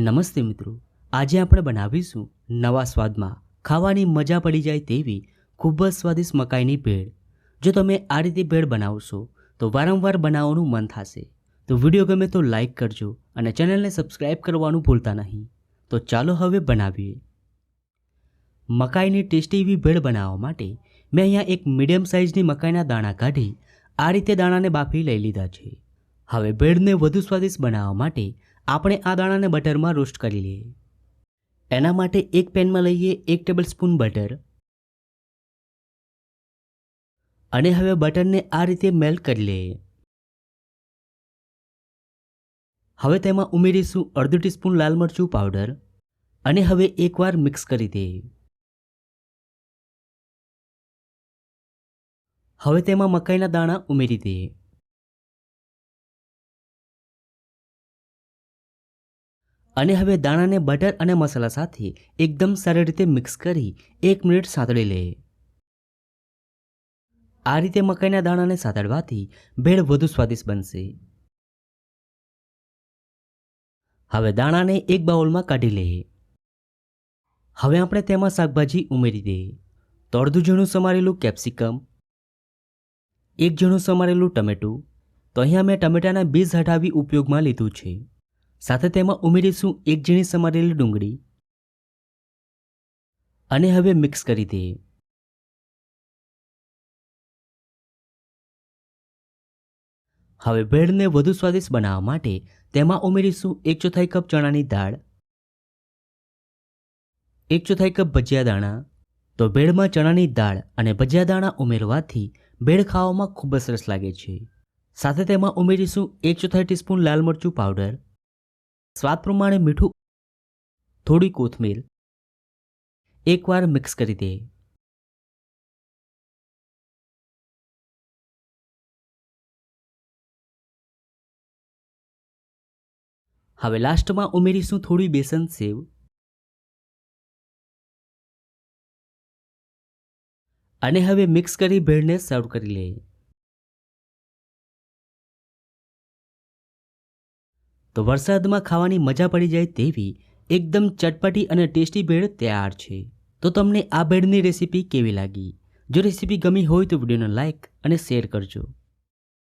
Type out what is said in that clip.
નમસ્તે મિત્રો. આજે આપણે બનાવીશું નવા સ્વાદમાં ખાવાની મજા પડી જાય તેવી ખૂબ જ સ્વાદિષ્ટ મકાઈની ભેળ. જો તમે આ રીતે ભેળ બનાવશો, તો વારંવાર બનાવવાનું મન થશે. તો વીડિયો ગમે તો લાઇક કરજો અને ચેનલને સબસ્ક્રાઈબ કરવાનું ભૂલતા નહીં. તો ચાલો હવે બનાવીએ. મકાઈની ટેસ્ટી એવી ભેળ બનાવવા માટે મેં અહીંયા એક મીડિયમ સાઇઝની મકાઈના દાણા કાઢી આ રીતે દાણાને બાફી લઈ લીધા છે. હવે ભેળને વધુ સ્વાદિષ્ટ બનાવવા માટે આપણે આ દાણાને બટરમાં રોસ્ટ કરી લઈએ. એના માટે એક પેનમાં લઈએ એક ટેબલ સ્પૂન બટર. અને હવે બટરને આ રીતે મેલ્ટ કરી લઈએ. હવે તેમાં ઉમેરીશું અડધું ટીસ્પૂન લાલ મરચું પાવડર. અને હવે એકવાર મિક્સ કરી દઈએ. હવે તેમાં મકાઈના દાણા ઉમેરી દઈએ. અને હવે દાણાને બટર અને મસાલા સાથે એકદમ સારી રીતે મિક્સ કરી એક મિનિટ સાંતળી લે. આ રીતે મકાઈના દાણાને સાતળવાથી ભેળ વધુ સ્વાદિષ્ટ બનશે. હવે દાણાને એક બાઉલમાં કાઢી લઈએ હવે આપણે તેમાં શાકભાજી ઉમેરી દઈએ તડધું ઝીણું સમારેલું કેપ્સિકમ, એક ઝીણું સમારેલું ટમેટું. તો અહીંયા મેં ટમેટાના બીજ હટાવી ઉપયોગમાં લીધું છે. સાથે તેમાં ઉમેરીશું એક ઝીણી સમારેલી ડુંગળી. અને હવે મિક્સ કરી દઈએ. હવે ભેળને વધુ સ્વાદિષ્ટ બનાવવા માટે તેમાં ઉમેરીશું એક ચોથાઈ કપ ચણાની દાળ, એક ચોથાઈ કપ ભજીયા દાણા. તો ભેળમાં ચણાની દાળ અને ભજીયા દાણા ઉમેરવાથી ભેળ ખાવામાં ખૂબ જ સરસ લાગે છે. સાથે તેમાં ઉમેરીશું એક ચોથાઈ ટીસ્પૂન લાલ મરચું પાવડર. સ્વાદ પ્રમાણે મીઠું, થોડી કોથમીર. એકવાર મિક્સ કરી દે. હવે લાસ્ટમાં ઉમેરીશું થોડી બેસન સેવ. અને હવે મિક્સ કરી ભેળને સર્વ કરી લઈએ વરસાદમાં ખાવાની મજા પડી જાય તેવી એકદમ ચટપટી અને ટેસ્ટી ભેળ તૈયાર છે. તો તમને આ ભેળની રેસીપી કેવી લાગી? જો રેસીપી ગમી હોય તો વિડીયોને લાઇક અને શેર કરજો.